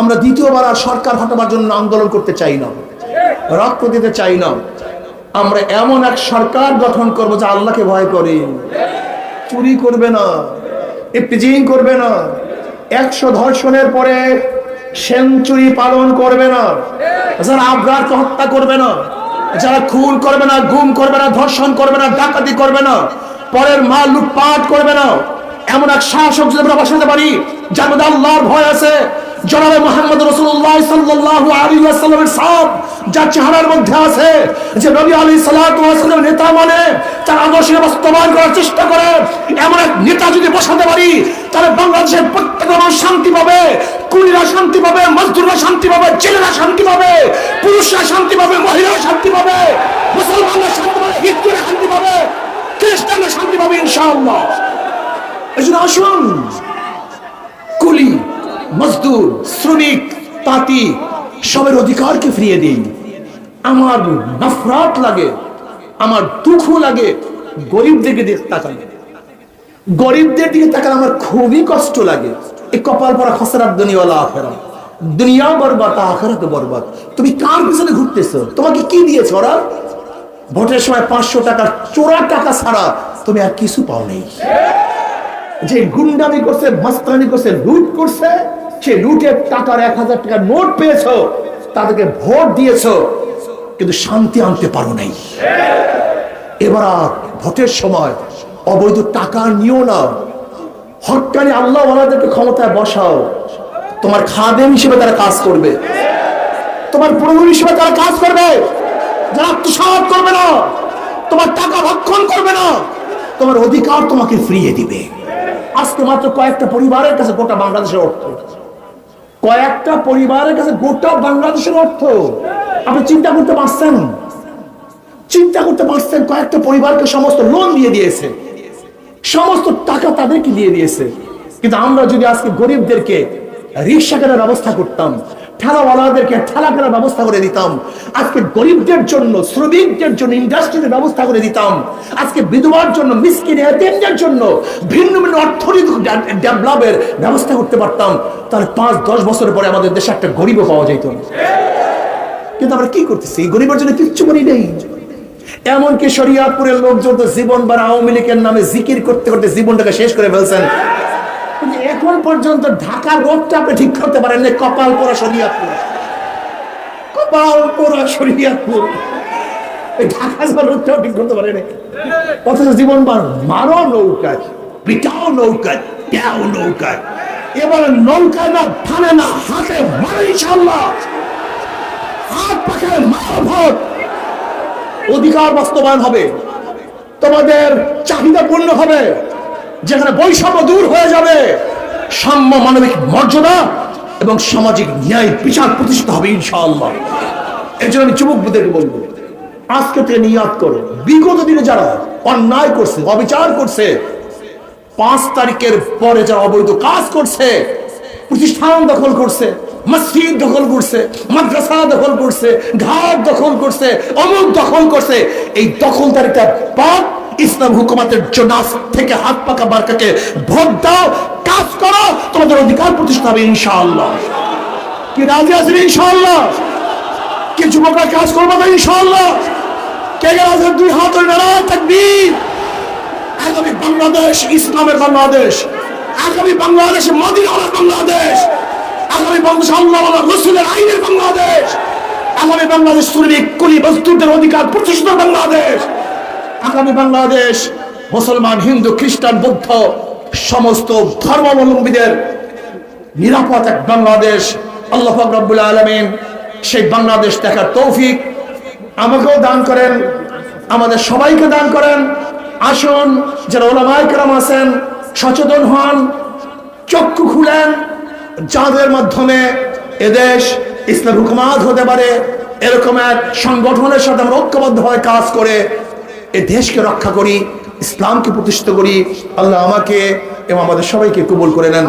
আমরা দ্বিতীয়বার আর সরকার হটাবার জন্য আন্দোলন করতে চাই না। রক্ত দিতে চাই না। আমরা এমন এক সরকার গঠন করব যা আল্লাহকে ভয় করে। চুরি করবে না ইপটিজিং করবে না, একশো ধর্ষণের পরে সেঞ্চুরি পালন করবে না, যারা আবরারকে হত্যা করবে না, যারা খুন করবে না, গুম করবে না, ধর্ষণ করবে না, ডাকাতি করবে না, পরের মাল লুটপাট করবে না, এমন এক শাসক যদি আমরা বসাতে পারি, যার মধ্যে আল্লাহর ভয় আছে জনাবে মোহাম্মদ রসুল্লাহ সাল্লাল্লাহু আলাইহি ওয়াসাল্লামের সব যা চেহারার মধ্যে আছে যে নবী আলী সাল্লাল্লাহু নেতা মানে তার আদর্শকে বাস্তবায়ন করার চেষ্টা করে, এমন এক নেতা যদি বসাতে পারি, তাহলে বাংলাদেশের প্রত্যেক মানুষ শান্তি পাবে, কুড়িরা শান্তি পাবে, মজদুররা শান্তি পাবে ছেলেরা শান্তি পাবে, পুরুষরা শান্তি পাবে, মহিলারা শান্তি পাবে, মুসলমানরা শান্তি পাবে, হিন্দুরা শান্তি পাবে, খ্রিস্টানরা শান্তি পাবে ইনশাআল্লাহ। এই জন্য আসুন, কুলি মজদুর, শ্রমিক, তাঁতি, সবের অধিকারকে ফিরিয়ে দিন। আমার নফরাত লাগে, আমার দুঃখ লাগে গরিবদেরকে দিকে তাকালে। গরিবদের দিকে তাকালে আমার খুবই কষ্ট লাগে। এই কপাল পরা খসরাত দুনিয়াওয়ালা আখেরা। দুনিয়া বরবাদ, আখেরাতে বরবাদ। তুমি কার পিছনে ঘুরতেছো? তোমাকে কি দিয়েছে ওরা? ভোটের সময় পাঁচশো টাকার চোরা টাকা ছাড়া তুমি আর কিছু পাও নেই যে গুন্ডামি করছে, মাস্তানি করছে, লুট করছে, সে লুটের টাকার এক হাজার টাকার নোট পেয়েছ, তাদেরকে ভোট দিয়েছ, কিন্তু শান্তি আনতে পারো নাই। এবার আর ভোটের সময় অবৈধ টাকা নিও না। হটকানি আল্লাহ ওনাদেরকে ক্ষমতায় বসাও। তোমার খাদেম হিসেবে তারা কাজ করবে। তোমার প্রভু হিসেবে তারা কাজ করবে। যারা আত্মসাত করবে না, তোমার টাকা ভক্ষণ করবে না, তোমার অধিকার তোমাকে ফিরিয়ে দিবে। আজকে মাত্র কয়েকটা পরিবারের কাছে গোটা বাংলাদেশের অর্থ। কয়েকটা পরিবারের কাছে গোটা বাংলাদেশের অর্থ। আপনি চিন্তা করতে পারছেন? চিন্তা করতে পারছেন কয়েকটা পরিবারকে সমস্ত লোন দিয়ে দিয়েছে। সমস্ত টাকা তাদেরকে দিয়ে দিয়েছে। কিন্তু আমরা যদি আজকে গরিবদেরকে রিক্সা কেনার ব্যবস্থা করতাম ঠেলাওয়ালাদেরকে ঠেলা কেনার ব্যবস্থা করে দিতাম। আজকে গরিবদের জন্য, শ্রমিকদের জন্য ইন্ডাস্ট্রিতে ব্যবস্থা করে দিতাম। আজকে বিধবার জন্য, মিসকিন এতিমদের জন্য ভিন্ন ভিন্ন অর্থনৈতিক ডেভেলপের ব্যবস্থা করতে পারতাম। তাহলে পাঁচ, দশ বছর পরে আমাদের দেশে একটা গরিবও পাওয়া যেত কিন্তু আমরা কি করতেছি? এই গরিবের জন্য কিচ্ছু করি নেই। এমনকি শরিয়াতপুরের লোকজন তো জীবন বা আওয়ামী লীগের নামে জিকির করতে করতে জীবনটাকে শেষ করে ফেলছেন। এখন পর্যন্ত ঢাকার রোডটা আপনি ঠিক করতে পারেন কপাল পোড়া শরিয়াতপুর। কপাল পোড়া শরিয়াতপুর ঢাকা অধিকার বাস্তবায়ন হবে। তোমাদের চাহিদা পূর্ণ হবে। যেখানে বৈষম্য দূর হয়ে যাবে। সাম্য মানবিক মর্যাদা এবং সামাজিক ন্যায় বিচার প্রতিষ্ঠিত হবে, ইনশাআল্লাহ। এর জন্য আমি যুবকদেরকে বলব, আজকে থেকে নিয়াদ করো। বিগত দিনে যারা অন্যায় করছে, অবিচার করছে, পাঁচ তারিখের পরে যারা অবৈধ কাজ করছে, প্রতিষ্ঠান দখল করছে, মসজিদ দখল করছে, মাদ্রাসা দখল করছে, ঘাট দখল করছে, অমুক দখল করছে, এই দখলদারিটা বাদ ইসলাম হুকুমাতের আজ থেকে হাত পাকা বারকাকে ভোট দাও, কাজ করো, তোমাদের অধিকার প্রতিষ্ঠা হবে ইনশাআল্লাহ। কি রাজি আছেন ইনশাআল্লাহ? কি যুবকরা কাজ করব না ইনশাআল্লাহ? কে আছেন? দুই হাত ধরে নারায় তাকবীর। আগামী বাংলাদেশ, ইসলামের বাংলাদেশ। আগামী বাংলাদেশ মদিনার বাংলাদেশ। আগামী বাংলাদেশ আল্লাহ রসুলের আইনের বাংলাদেশ। আগামী বাংলাদেশ শ্রমিক কুলি বস্তুদের অধিকার প্রতিষ্ঠিত বাংলাদেশ। আগামী বাংলাদেশ, মুসলমান, হিন্দু, খ্রিস্টান, বৌদ্ধ, সমস্ত ধর্মাবলম্বীদের নিরাপদ এক বাংলাদেশ। আল্লাহ রব্বুল আলমিন সেই বাংলাদেশ দেখার তৌফিক আমাকেও দান করেন, আমাদের সবাইকে দান করেন। আসুন, যারা কেরাম আছেন, সচেতন হন, চক্ষু খুলেন, যাদের মাধ্যমে এদেশ ইসলাম হুকুমাত হতে পারে। এরকম এক সংগঠনের সাথে আমরা ঐক্যবদ্ধভাবে কাজ করে এ দেশকে রক্ষা করি, ইসলামকে প্রতিষ্ঠিত করি, আল্লাহ আমাকে এবং আমাদের সবাইকে কবুল করে নেন।